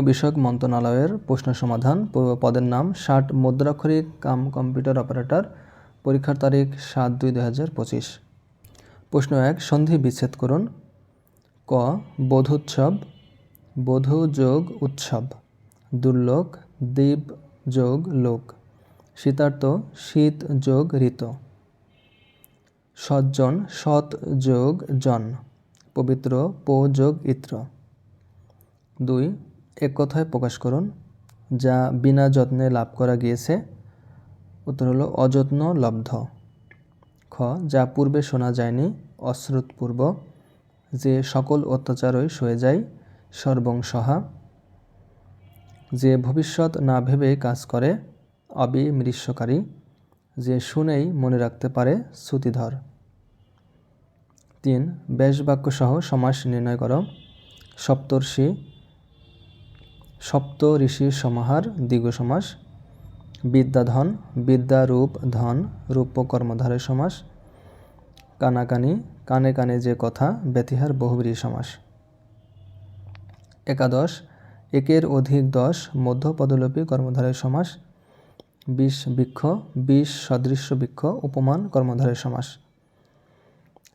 বিষয়ক মন্ত্রণালয়ের প্রশ্ন সমাধান পদের নাম ষাট মুদ্রাক্ষরিক কাম কম্পিউটার অপারেটর, পরীক্ষার তারিখ সাত দুই দুই হাজার পঁচিশ। প্রশ্ন এক, সন্ধি বিচ্ছেদ করুন। ক, বোধোৎসব, বধূ যোগ উৎসব, দুর্লোক দ্বীপ যোগ লোক, শীতার্থ, শীত যোগ ঋত। সজ্জন, সৎ যোগ জন, পবিত্র পো যোগ ইত্র। দুই এক কথায় প্রকাশ করুন, যা বিনা যত্নে লাভ করা গিয়েছে। উত্তর হলো, অযত্ন লব্ধ। খ, যা পূর্বে শোনা যায়নি, অশ্রুতপূর্ব, যে সকল অত্যাচারই সয়ে যায়, সর্বংসহা। যে ভবিষ্যৎ না ভেবে কাজ করে, অবিমৃষ্যকারী। যে শুনেই মনে রাখতে পারে, শ্রুতিধর। তিন ব্যাস বাক্য সহ সমাস নির্ণয় করো। সপ্তর্ষি সপ্ত ঋষির সমাহার দীর্ঘ সমাস, বিদ্যাধন, বিদ্যারূপ ধন, রূপ কর্মধারের সমাস, কানাকানি, কানে কানে যে কথা, ব্যতিহার বহুব্রী সমাস। একাদশ, একের অধিক দশ মধ্য পদলোপী কর্মধারের সমাস, বিশ বৃক্ষ, বিশ সদৃশ্য বৃক্ষ উপমান কর্মধারের সমাস।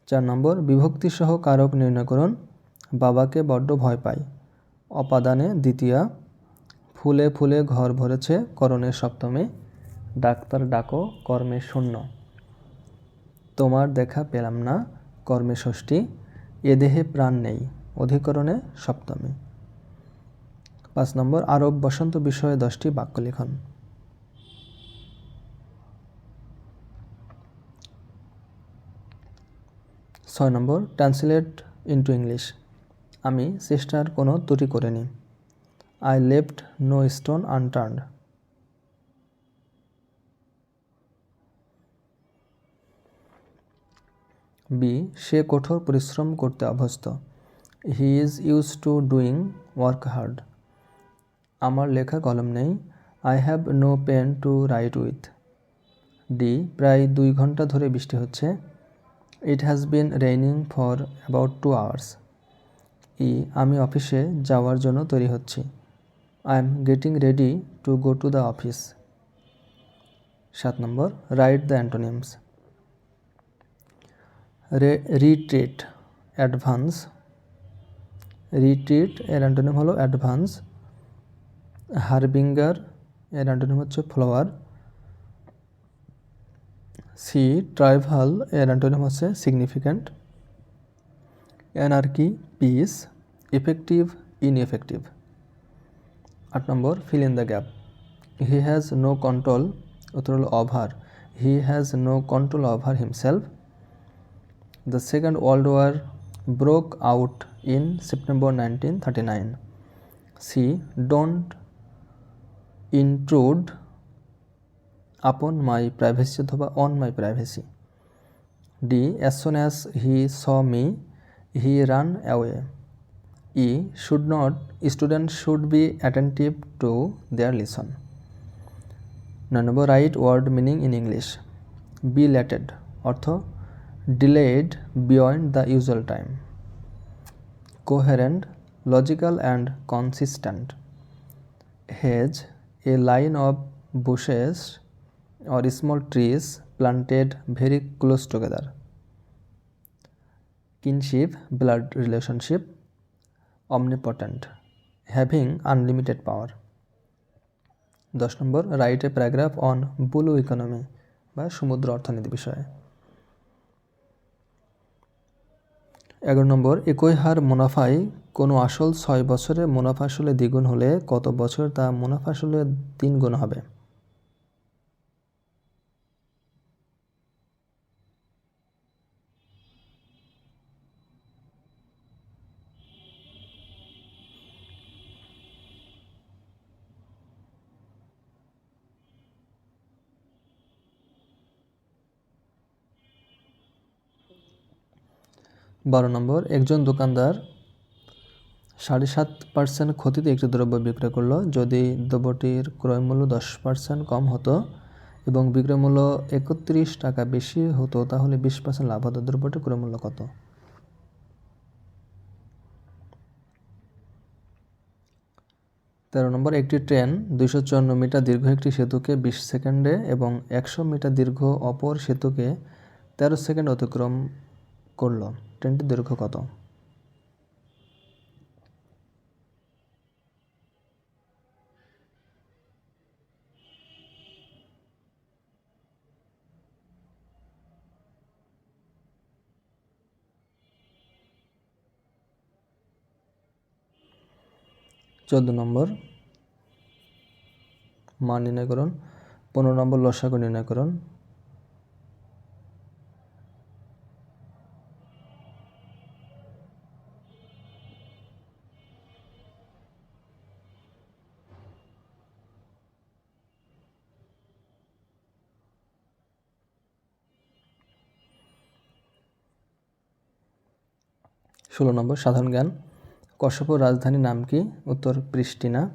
চার নম্বর, বিভক্তিসহ কারক নির্ণয় করুন, বাবাকে বড্ড ভয় পাই অপাদানে দ্বিতীয়া, ফুলে ফুলে ঘর ভরেছে করণের সপ্তমী, ডাক্তার ডাকো কর্মে শূন্য। তোমার দেখা পেলাম না কর্মে ষষ্ঠী, এ দেহে প্রাণ নেই অধিকরণে সপ্তমী। পাঁচ নম্বর আরব বসন্ত বিষয়ে দশটি বাক্য লিখন। ছয় নম্বর, ট্রান্সলেট ইনটু ইংলিশ। আমি চেষ্টার কোনো ত্রুটি করিনি। I left no stone unturned B সে কঠোর পরিশ্রম করতে অভ্যস্ত। He is use to doing work hard আমার লেখা কলম নেই। I have no pen to write with D প্রায় দুই ঘণ্টা ধরে বৃষ্টি হচ্ছে। It has been raining for about two hours E আমি অফিসে যাওয়ার জন্য তৈরি হচ্ছি। I am getting ready to go to the office সাত নম্বর write the antonyms retreat advance retreat এর অ্যান্টোনিম হলো অ্যাডভান্স হারবিঙ্গার এর অ্যান্টোনিম হচ্ছে ফ্লাওয়ার সি ট্রাইভাল এর অ্যান্টোনিম হচ্ছে significant anarchy peace, effective, ineffective. আট নম্বর, fill in the gap. He has no control, উত্তর হল over. He has no control over himself. The second world war broke out in September nineteen thirty nine. C, don't intrude upon my privacy অথবা on my privacy. D, as soon as he saw me He run away he should not student should be attentive to their listen নয় number right word meaning in English belated অর্থ delayed beyond the usual time coherent logical and consistent hedge a line of bushes or small trees planted very close together. Kinship, blood relationship, omnipotent, having unlimited power. দশ নম্বর write a paragraph on blue economy বা সমুদ্র অর্থনীতি বিষয়ে এগারো নম্বর একই হার মুনাফায় কোনো আসল ছয় বছরে মুনাফা আসলে দ্বিগুণ হলে কত বছর তা মুনাফা আসলে তিন গুণ হবে বারো নম্বর, একজন দোকানদার সাড়ে সাত পার্সেন্ট ক্ষতিতে একটি দ্রব্য বিক্রয় করল। যদি দ্রব্যটির ক্রয় মূল্য দশ পার্সেন্ট কম হতো এবং বিক্রয় মূল্য একত্রিশ টাকা বেশি হতো, তাহলে বিশ পার্সেন্ট লাভ হতো। দ্রব্যটির ক্রয় মূল্য কত? তেরো নম্বর, একটি ট্রেন দুইশো চুয়ান্ন মিটার দীর্ঘ একটি সেতুকে বিশ সেকেন্ডে এবং একশো মিটার দীর্ঘ অপর সেতুকে তেরো সেকেন্ড অতিক্রম করল। ট্রেনটির দৈর্ঘ্য কত? চোদ্দ নম্বর। মান নির্ণয় করুন। পনেরো নম্বর লসাগু নির্ণয় করুন। ষোলো নম্বর, সাধারণ জ্ঞান। কশ্যপর রাজধানীর নাম কি? উত্তর প্রিস্টিনা।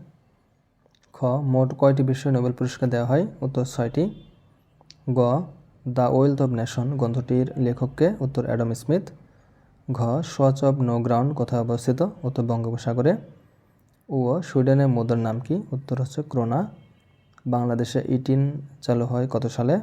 খ, মোট কয়টি বিষয়ে নোবেল পুরস্কার দেওয়া হয়? উত্তর ছয়টি। গ, দ্য ওয়েলথ অব নেশন, গ্রন্থটির লেখককে উত্তর অ্যাডাম স্মিথ। ঘ, সোয়াচ অব নো গ্রাউন্ড, কোথায় অবস্থিত? উত্তর বঙ্গোপসাগরে। ও সুইডেনের মুদ্রার নাম কি? উত্তর হচ্ছে ক্রোনা। বাংলাদেশে ইটিন চালু হয় কত সালে?